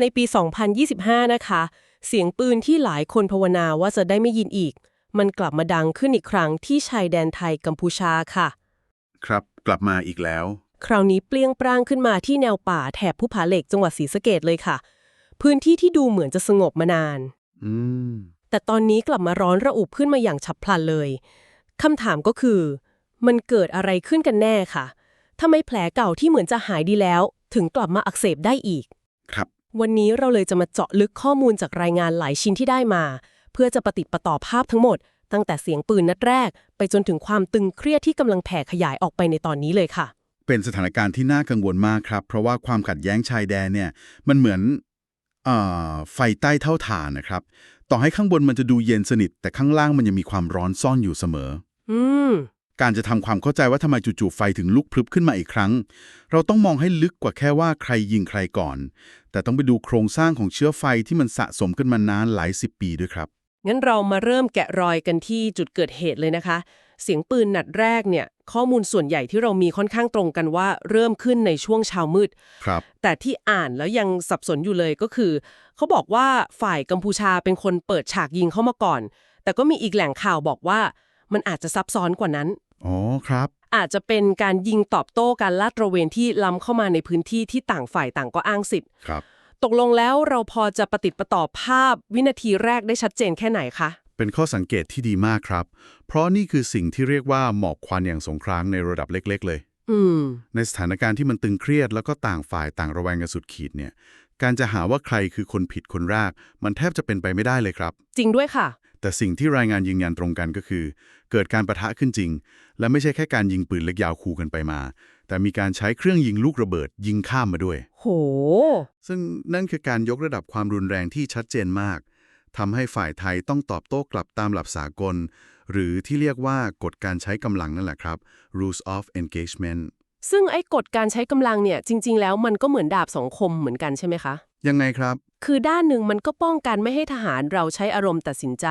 ในปี 2025 นะคะ เสียงปืนที่หลายคนภาวนาว่าจะได้ไม่ยินอีก มันกลับมาดังขึ้นอีกครั้งที่ชายแดนไทยกัมพูชาค่ะ ครับกลับมาอีกแล้ว คราวนี้เปลี่ยงปรางขึ้นมาที่แนวป่าแถบภูผาเหล็กจังหวัดศรีสะเกดเลยค่ะ พื้นที่ที่ดูเหมือนจะสงบมานาน อืม แต่ตอนนี้กลับมาร้อนระอุขึ้นมาอย่างฉับพลันเลยคำถามก็คือ มันเกิดอะไรขึ้นกันแน่ค่ะทำไมแผลเก่าที่เหมือนจะหายดีแล้ว ถึงกลับมาอักเสบได้อีก ครับ วันนี้เราเลยจะมาเจาะลึกข้อมูลจากรายงานหลายชิ้นที่ได้มา เพื่อจะประติดประต่อภาพทั้งหมด ตั้งแต่เสียงปืนนัดแรก ไปจนถึงความตึงเครียดที่กำลังแผ่ขยายออกไปในตอนนี้เลยค่ะ เป็นสถานการณ์ที่น่ากังวลมากครับ เพราะว่าความขัดแย้งชายแดนเนี่ยมันเหมือนเอ่อไฟใต้เท่าฐานนะครับ ต่อให้ข้างบนมันจะดูเย็นสนิท แต่ข้างล่างมันยังมีความร้อนซ่อนอยู่เสมอ อืม การจะทำความเข้าใจว่าทำไมจู่ๆไฟถึงลุกพลึบขึ้นมาอีกครั้ง เราต้องมองให้ลึกกว่าแค่ว่าใครยิงใครก่อน แต่ต้องไปดูโครงสร้างของเชื้อไฟที่มันสะสมขึ้นมานานหลายสิบปีด้วยครับ งั้นเรามาเริ่มแกะรอยกันที่จุดเกิดเหตุเลยนะคะ เสียงปืนนัดแรกเนี่ย ข้อมูลส่วนใหญ่ที่เรามีค่อนข้างตรงกันว่าเริ่มขึ้นในช่วงเช้ามืด ครับ แต่ที่อ่านแล้วยังสับสนอยู่เลยก็คือ เขาบอกว่าฝ่ายกัมพูชาเป็นคนเปิดฉากยิงเข้ามาก่อน แต่ก็มีอีกแหล่งข่าวบอกว่า มันอาจจะซับซ้อนกว่านั้น อ๋อครับ อาจจะเป็นการยิงตอบโต้การลาดตระเวนที่ล้ำเข้ามาในพื้นที่ที่ต่างฝ่ายต่างก็อ้างสิทธิ์ ครับ ตกลงแล้วเราพอจะประติดประต่อภาพวินาทีแรกได้ชัดเจนแค่ไหนคะ เป็นข้อสังเกตที่ดีมากครับ เพราะนี่คือสิ่งที่เรียกว่าหมอกควันอย่างสงครามในระดับเล็ก ๆ เลย อืม ในสถานการณ์ที่มันตึงเครียดแล้วก็ต่างฝ่ายต่างระแวงกันสุดขีดเนี่ย การจะหาว่าใครคือคนผิดคนแรก มันแทบจะเป็นไปไม่ได้เลยครับ จริงด้วยค่ะ แต่สิ่งที่รายงานยืนยันตรงกันก็คือ เกิดการประทะขึ้นจริง และไม่ใช่แค่การยิงปืนเล็กยาวคูกันไปมา แต่มีการใช้เครื่องยิงลูกระเบิดยิงข้ามมาด้วย โห ซึ่งนั่นคือการยกระดับความรุนแรงที่ชัดเจนมากทำให้ฝ่ายไทยต้องตอบโต้กลับตามหลักสากล หรือที่เรียกว่ากฎการใช้กำลังนั่นแหละครับ rules of engagement ซึ่งไอ้กฎการใช้กำลังเนี่ยจริง ๆ แล้วมันก็เหมือนดาบสองคมเหมือนกันใช่ไหมคะ ยังไงครับ คือด้านหนึ่งมันก็ป้องกันไม่ให้ทหารเราใช้อารมณ์ตัดสินใจ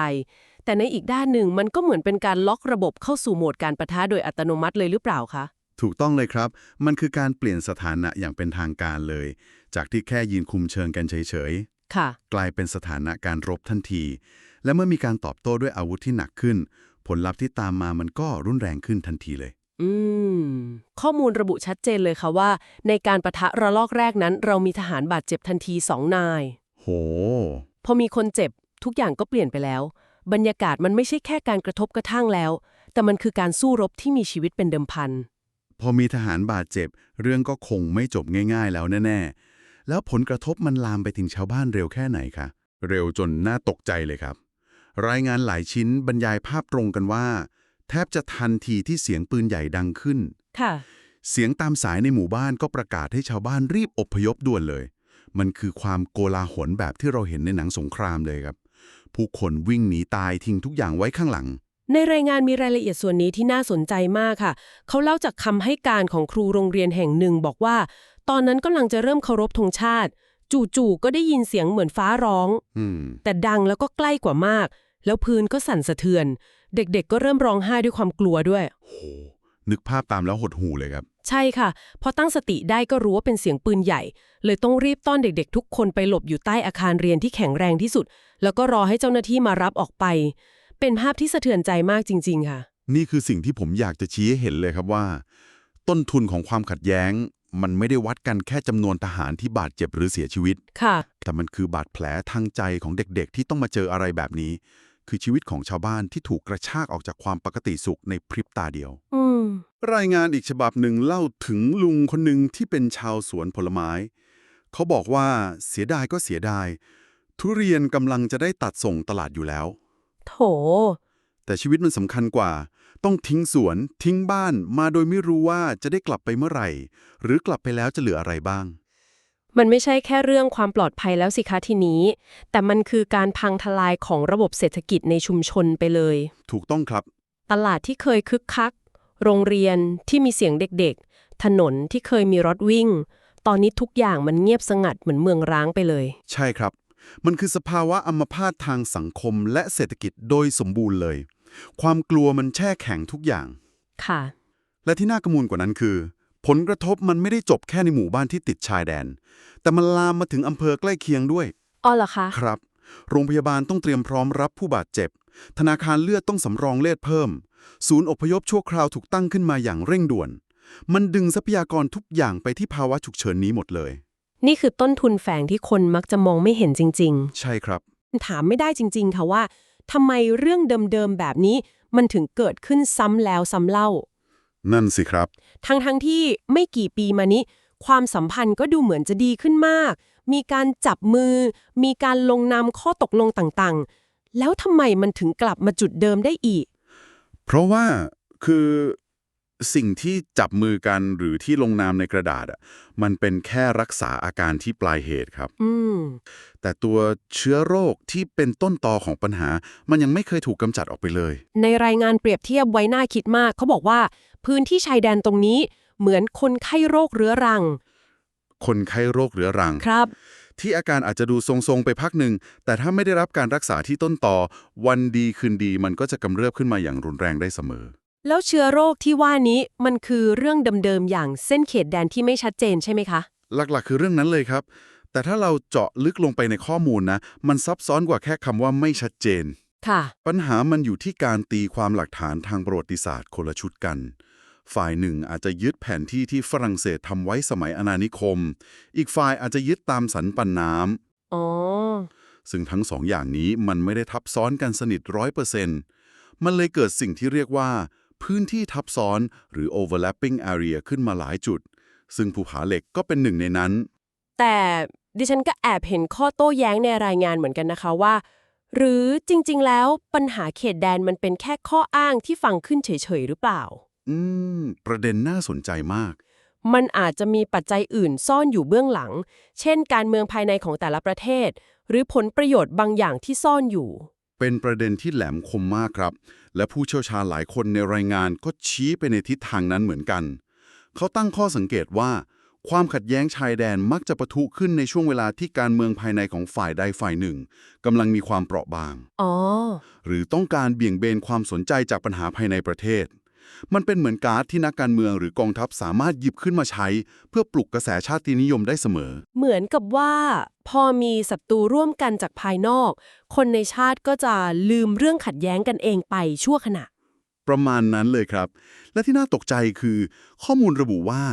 แต่ในอีกด้านหนึ่งมันก็เหมือนเป็นการล็อกระบบเข้าสู่โหมดการประทะโดยอัตโนมัติเลยหรือเปล่าคะ ถูกต้องเลยครับ มันคือการเปลี่ยนสถานะอย่างเป็นทางการเลย จากที่แค่ยืนคุมเชิงกันเฉยค่ะ ๆ กลายเป็นสถานะการรบทันที และเมื่อมีการตอบโต้ด้วยอาวุธที่หนักขึ้น ผลลัพธ์ที่ตามมามันก็รุนแรงขึ้นทันทีเลย อืม ข้อมูลระบุชัดเจนเลยค่ะว่า ในการประทะระลอกแรกนั้น เรามีทหารบาดเจ็บทันทีสองนาย โห พอมีคนเจ็บ ทุกอย่างก็เปลี่ยนไปแล้ว บรรยากาศมันไม่ใช่แค่การกระทบกระทั่งแล้ว แต่มันคือการสู้รบที่มีชีวิตเป็นเดิมพัน พอมีทหารบาดเจ็บ เรื่องก็คงไม่จบง่าย ๆ แล้วแน่ๆ แล้วผลกระทบมันลามไปถึงชาวบ้านเร็วแค่ไหนคะ เร็วจนน่าตกใจเลยครับ รายงานหลายชิ้นบรรยายภาพตรงกันว่าแทบจะทันทีที่เสียงปืนใหญ่ดังขึ้น ค่ะ เสียงตามสายในหมู่บ้านก็ประกาศให้ชาวบ้านรีบอพยพด่วนเลย มันคือความโกลาหลแบบที่เราเห็นในหนังสงครามเลยครับ ผู้คนวิ่งหนีตายทิ้งทุกอย่างไว้ข้างหลัง ในรายงานมีรายละเอียดส่วนนี้ที่น่าสนใจมากค่ะ เขาเล่าจากคำให้การของครูโรงเรียนแห่งหนึ่งบอกว่า ตอนนั้นกำลังจะเริ่มเคารพธงชาติ จู่ๆก็ได้ยินเสียงเหมือนฟ้าร้อง อืม แต่ดังแล้วก็ใกล้กว่ามาก แล้วพื้นก็สั่นสะเทือน เด็กๆ ก็เริ่มร้องไห้ด้วยความกลัวด้วย โห นึกภาพตามแล้วหดหูเลยครับ ใช่ค่ะ พอตั้งสติได้ก็รู้ว่าเป็นเสียงปืนใหญ่ เลยต้องรีบต้อนเด็กๆ ทุกคนไปหลบอยู่ใต้อาคารเรียนที่แข็งแรงที่สุด แล้วก็รอให้เจ้าหน้าที่มารับออกไป เป็นภาพที่สะเทือนใจมากจริง ๆ ค่ะ นี่คือสิ่งที่ผมอยากจะชี้ให้เห็นเลยครับว่า ต้นทุนของความขัดแย้ง มันไม่ได้วัดกันแค่จำนวนทหารที่บาดเจ็บหรือเสียชีวิต ค่ะ แต่มันคือบาดแผลทางใจของเด็กๆ ที่ต้องมาเจออะไรแบบนี้ คือชีวิตของชาวบ้านที่ถูกกระชากออกจากความปกติสุขในพริบตาเดียวอืมรายงานอีกฉบับหนึ่งเล่าถึงลุงคนหนึ่งที่เป็นชาวสวนผลไม้ เขาบอกว่าเสียดายก็เสียดาย ทุเรียนกำลังจะได้ตัดส่งตลาดอยู่แล้ว โถ แต่ชีวิตมันสำคัญกว่า ต้องทิ้งสวนทิ้งบ้านมาโดยไม่รู้ว่าจะได้กลับไปเมื่อไหร่ หรือกลับไปแล้วจะเหลืออะไรบ้าง มันไม่ใช่แค่เรื่องความปลอดภัยแล้วสิคะทีนี้ แต่มันคือการพังทลายของระบบเศรษฐกิจในชุมชนไปเลย ถูกต้องครับ ตลาดที่เคยคึกคัก โรงเรียนที่มีเสียงเด็กๆ ถนนที่เคยมีรถวิ่ง ตอนนี้ทุกอย่างมันเงียบสงัดเหมือนเมืองร้างไปเลย ใช่ครับ มันคือสภาวะอัมพาตทางสังคมและเศรษฐกิจโดยสมบูรณ์เลย ความกลัวมันแช่แข็งทุกอย่าง ค่ะ และที่น่ากังวลกว่านั้นคือ ผลกระทบมันไม่ได้จบแค่ในหมู่บ้านที่ติดชายแดน แต่มันลามมาถึงอำเภอใกล้เคียงด้วย อ๋อเหรอคะ ครับ โรงพยาบาลต้องเตรียมพร้อมรับผู้บาดเจ็บ ธนาคารเลือดต้องสำรองเลือดเพิ่ม ศูนย์อพยพชั่วคราวถูกตั้งขึ้นมาอย่างเร่งด่วน มันดึงทรัพยากรทุกอย่างไปที่ภาวะฉุกเฉินนี้หมดเลย นี่คือต้นทุนแฝงที่คนมักจะมองไม่เห็นจริง ใช่ครับ ๆ ถามไม่ได้จริง ๆ ค่ะว่าทำไมเรื่องเดิม ๆ แบบนี้ มันถึงเกิดขึ้นซ้ำแล้วซ้ำเล่า นั่นสิครับ ทั้งๆทที่ไม่กี่ปีมานี้ ความสัมพันธ์ก็ดูเหมือนจะดีขึ้นมาก มีการจับมือ มีการลงนามข้อตกลงต่างๆ แล้วทำไมมันถึงกลับมาจุดเดิมได้อีก เพราะว่าคือสิ่งที่จับมือกันหรือที่ลงนามในกระดาษอะมันเป็นแค่รักษาอาการที่ปลายเหตุครับอืมแต่ตัวเชื้อโรคที่เป็นต้นตอของปัญหา มันยังไม่เคยถูกกำจัดออกไปเลย ในรายงานเปรียบเทียบไว้น่าคิดมาก เขาบอกว่า พื้นที่ชายแดนตรงนี้ เหมือนคนไข้โรคเรื้อรัง คนไข้โรคเรื้อรัง ครับ ที่อาการอาจจะดูทรงๆไปพักหนึ่ง แต่ถ้าไม่ได้รับการรักษาที่ต้นตอวันดีคืนดีมันก็จะกำเริบขึ้นมาอย่างรุนแรงได้เสมอ แล้วเชื้อโรคที่ว่านี้มันคือเรื่องเดิมๆอย่างเส้นเขตแดนที่ไม่ชัดเจนใช่ไหมคะ หลักๆ คือเรื่องนั้นเลยครับ แต่ถ้าเราเจาะลึกลงไปในข้อมูลนะ มันซับซ้อนกว่าแค่คำว่าไม่ชัดเจน ค่ะ ปัญหามันอยู่ที่การตีความหลักฐานทางประวัติศาสตร์คนละชุดกัน ฝ่ายหนึ่งอาจจะยึดแผนที่ที่ฝรั่งเศสทำไว้สมัยอาณานิคม อีกฝ่ายอาจจะยึดตามสันปันน้ำอ๋อ ซึ่งทั้งสองอย่างนี้มันไม่ได้ทับซ้อนกันสนิทร้อยเปอร์เซ็นต์มันเลยเกิดสิ่งที่เรียกว่า พื้นที่ทับซ้อนหรือ overlapping area ขึ้นมาหลายจุด ซึ่งภูผาเหล็กก็เป็นหนึ่งในนั้น แต่ดิฉันก็แอบเห็นข้อโต้แย้งในรายงานเหมือนกันนะคะว่า หรือจริงๆ แล้วปัญหาเขตแดนมันเป็นแค่ข้ออ้างที่ฟังขึ้นเฉยๆ หรือเปล่า อืม ประเด็นน่าสนใจมาก มันอาจจะมีปัจจัยอื่นซ่อนอยู่เบื้องหลัง เช่น การเมืองภายในของแต่ละประเทศ หรือผลประโยชน์บางอย่างที่ซ่อนอยู่ เป็นประเด็นที่แหลมคมมากครับ และผู้เชี่ยวชาญหลายคนในรายงานก็ชี้ไปในทิศทางนั้นเหมือนกัน เขาตั้งข้อสังเกตว่า ความขัดแย้งชายแดนมักจะปะทุขึ้นในช่วงเวลาที่การเมืองภายในของฝ่ายใดฝ่ายหนึ่งกำลังมีความเปราะบาง อ๋อ หรือต้องการเบี่ยงเบนความสนใจจากปัญหาภายในประเทศ มันเป็นเหมือนการ์ดที่นักการเมืองหรือกองทัพสามารถหยิบขึ้นมาใช้ เพื่อปลุกกระแสชาตินิยมได้เสมอ เหมือนกับว่า พอมีศัตรูร่วมกันจากภายนอก คนในชาติก็จะลืมเรื่องขัดแย้งกันเองไปชั่วขณะ ประมาณนั้นเลยครับ และที่น่าตกใจคือ ข้อมูลระบุว่า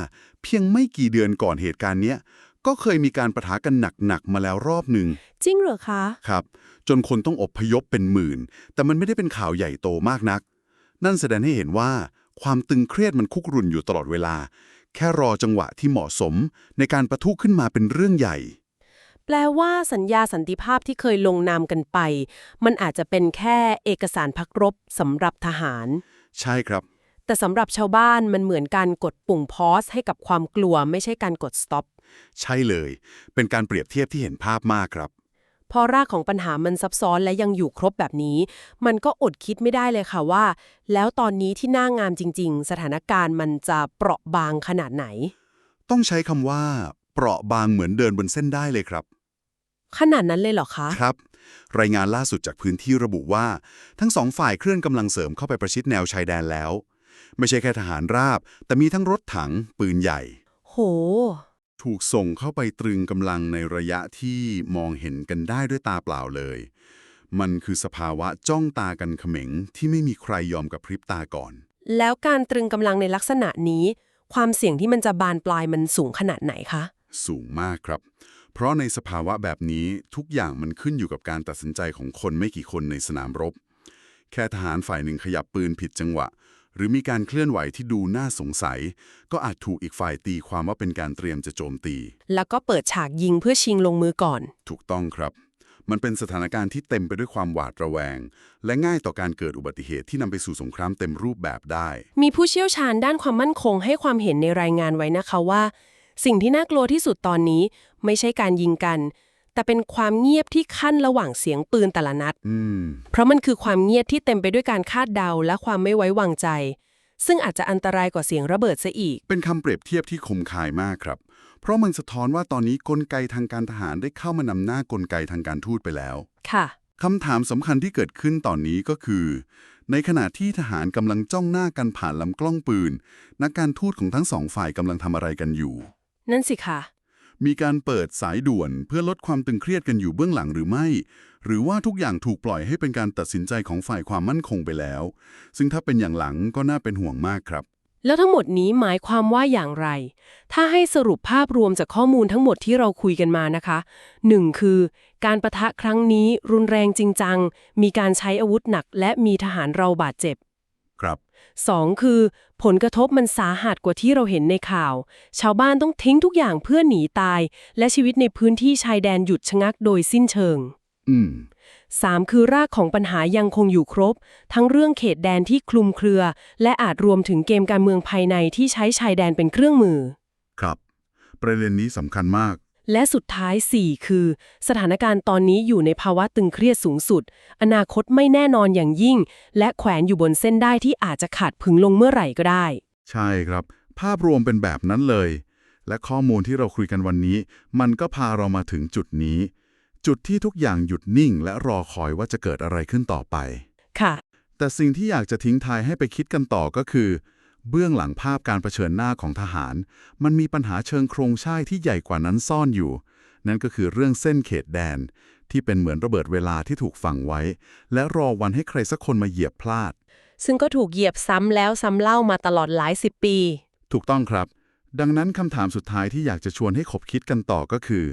เพียงไม่กี่เดือนก่อนเหตุการณ์เนี้ยก็เคยมีการประทะกันหนักๆมาแล้วรอบหนึ่ง จริงเหรอคะ ครับ จนคนต้องอพยพเป็นหมื่น แต่มันไม่ได้เป็นข่าวใหญ่โตมากนัก นั่นแสดงให้เห็นว่าความตึงเครียดมันคุกรุ่นอยู่ตลอดเวลา แค่รอจังหวะที่เหมาะสม ในการประทุขึ้นมาเป็นเรื่องใหญ่ แปลว่าสัญญาสันติภาพที่เคยลงนามกันไป มันอาจจะเป็นแค่เอกสารพักรบสำหรับทหาร ใช่ครับ แต่สำหรับชาวบ้านมันเหมือนการกดปุ่มพอสให้กับความกลัวไม่ใช่การกด stop ใช่เลย เป็นการเปรียบเทียบที่เห็นภาพมากครับ พอรากของปัญหามันซับซ้อนและยังอยู่ครบแบบนี้ มันก็อดคิดไม่ได้เลยค่ะว่า แล้วตอนนี้ที่หน้างามจริง ๆ สถานการณ์มันจะเปราะบางขนาดไหน ต้องใช้คำว่า เปราะบางเหมือนเดินบนเส้นได้เลยครับ ขนาดนั้นเลยเหรอคะ ครับ รายงานล่าสุดจากพื้นที่ระบุว่า ทั้งสองฝ่ายเคลื่อนกำลังเสริมเข้าไปประชิดแนวชายแดนแล้ว ไม่ใช่แค่ทหารราบ แต่มีทั้งรถถังปืนใหญ่ โห ถูกส่งเข้าไปตรึงกำลังในระยะที่มองเห็นกันได้ด้วยตาเปล่าเลย มันคือสภาวะจ้องตากันเขม็งที่ไม่มีใครยอมกับพริบตาก่อน แล้วการตรึงกำลังในลักษณะนี้ ความเสี่ยงที่มันจะบานปลายมันสูงขนาดไหนคะ สูงมากครับ เพราะในสภาวะแบบนี้ทุกอย่างมันขึ้นอยู่กับการตัดสินใจของคนไม่กี่คนในสนามรบ แค่ทหารฝ่ายหนึ่งขยับปืนผิดจังหวะห รือมีการเคลื่อนไหวที่ดูน่าสงสัย ก็อาจถูกอีกฝ่ายตีความว่าเป็นการเตรียมจะโจมตี แล้วก็เปิดฉากยิงเพื่อชิงลงมือก่อน ถูกต้องครับ มันเป็นสถานการณ์ที่เต็มไปด้วยความหวาดระแวง และง่ายต่อการเกิดอุบัติเหตุที่นำไปสู่สงครามเต็มรูปแบบได้ มีผู้เชี่ยวชาญด้านความมั่นคงให้ความเห็นในรายงานไว้นะคะว่า สิ่งที่น่ากลัวที่สุดตอนนี้ ไม่ใช่การยิงกัน แต่เป็นความเงียบที่ขั้นระหว่างเสียงปืนแต่ละนัดอืมเพราะมันคือความเงียบที่เต็มไปด้วยการคาดเดาและความไม่ไว้วางใจ ซึ่งอาจจะอันตรายกว่าเสียงระเบิดซะอีก เป็นคำเปรียบเทียบที่คมคายมากครับ เพราะมันสะท้อนว่าตอนนี้กลไกทางการทหารได้เข้ามานำหน้ากลไกทางการทูตไปแล้ว ค่ะคำถามสำคัญที่เกิดขึ้นตอนนี้ก็คือ ในขณะที่ทหารกำลังจ้องหน้ากันผ่านลำกล้องปืน นักการทูตของทั้งสองฝ่ายกำลังทำอะไรกันอยู่ นั่นสิค่ะ มีการเปิดสายด่วนเพื่อลดความตึงเครียดกันอยู่เบื้องหลังหรือไม่ หรือว่าทุกอย่างถูกปล่อยให้เป็นการตัดสินใจของฝ่ายความมั่นคงไปแล้ว ซึ่งถ้าเป็นอย่างหลังก็น่าเป็นห่วงมากครับ แล้วทั้งหมดนี้หมายความว่าอย่างไร ถ้าให้สรุปภาพรวมจากข้อมูลทั้งหมดที่เราคุยกันมานะคะ 1. คือ การประทะครั้งนี้รุนแรงจริงจังมีการใช้อาวุธหนัก และมีทหารเราบาดเจ็บครับ 2. คือ ผลกระทบมันสาหัสกว่าที่เราเห็นในข่าว ชาวบ้านต้องทิ้งทุกอย่างเพื่อหนีตาย และชีวิตในพื้นที่ชายแดนหยุดชะงักโดยสิ้นเชิง อืม 3. คือรากของปัญหายังคงอยู่ครบ ทั้งเรื่องเขตแดนที่คลุมเครือ และอาจรวมถึงเกมการเมืองภายในที่ใช้ชายแดนเป็นเครื่องมือ ครับ ประเด็นนี้สำคัญมาก และสุดท้าย 4 คือ สถานการณ์ตอนนี้อยู่ในภาวะตึงเครียดสูงสุด อนาคตไม่แน่นอนอย่างยิ่ง และแขวนอยู่บนเส้นได้ที่อาจจะขาดผึงลงเมื่อไหร่ก็ได้ ใช่ครับ ภาพรวมเป็นแบบนั้นเลย และข้อมูลที่เราคุยกันวันนี้ มันก็พาเรามาถึงจุดนี้ จุดที่ทุกอย่างหยุดนิ่ง และรอคอยว่าจะเกิดอะไรขึ้นต่อไป ค่ะ แต่สิ่งที่อยากจะทิ้งท้ายให้ไปคิดกันต่อก็คือ เบื้องหลังภาพการเผชิญหน้าของทหาร มันมีปัญหาเชิงโครงสร้างที่ใหญ่กว่านั้นซ่อนอยู่ นั่นก็คือเรื่องเส้นเขตแดน ที่เป็นเหมือนระเบิดเวลาที่ถูกฝังไว้ และรอวันให้ใครสักคนมาเหยียบพลาด ซึ่งก็ถูกเหยียบซ้ำแล้วซ้ำเล่ามาตลอดหลายสิบปี ถูกต้องครับ ดังนั้นคำถามสุดท้ายที่อยากจะชวนให้ขบคิดกันต่อก็คือ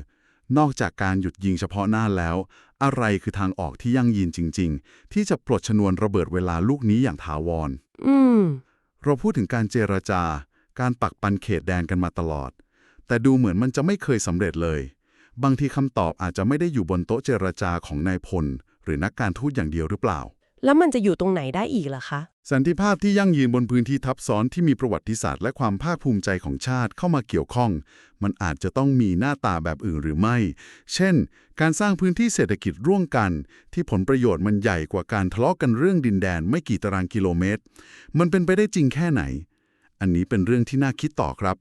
นอกจากการหยุดยิงเฉพาะหน้าแล้ว อะไรคือทางออกที่ยั่งยืนจริง ๆ ที่จะปลดชนวนระเบิดเวลาลูกนี้อย่างถาวร อืม เราพูดถึงการเจรจาการปักปันเขตแดนกันมาตลอด แต่ดูเหมือนมันจะไม่เคยสำเร็จเลย บางทีคำตอบอาจจะไม่ได้อยู่บนโต๊ะเจรจาของนายพล หรือนักการทูตอย่างเดียวหรือเปล่า แล้วมันจะอยู่ตรงไหนได้อีกล่ะคะ สันติภาพที่ยั่งยืนบนพื้นที่ทับซ้อนที่มีประวัติศาสตร์และความภาคภูมิใจของชาติเข้ามาเกี่ยวข้อง มันอาจจะต้องมีหน้าตาแบบอื่นหรือไม่ เช่น การสร้างพื้นที่เศรษฐกิจร่วมกัน ที่ผลประโยชน์มันใหญ่กว่าการทะเลาะกันเรื่องดินแดนไม่กี่ตารางกิโลเมตร มันเป็นไปได้จริงแค่ไหน อันนี้เป็นเรื่องที่น่าคิดต่อครับ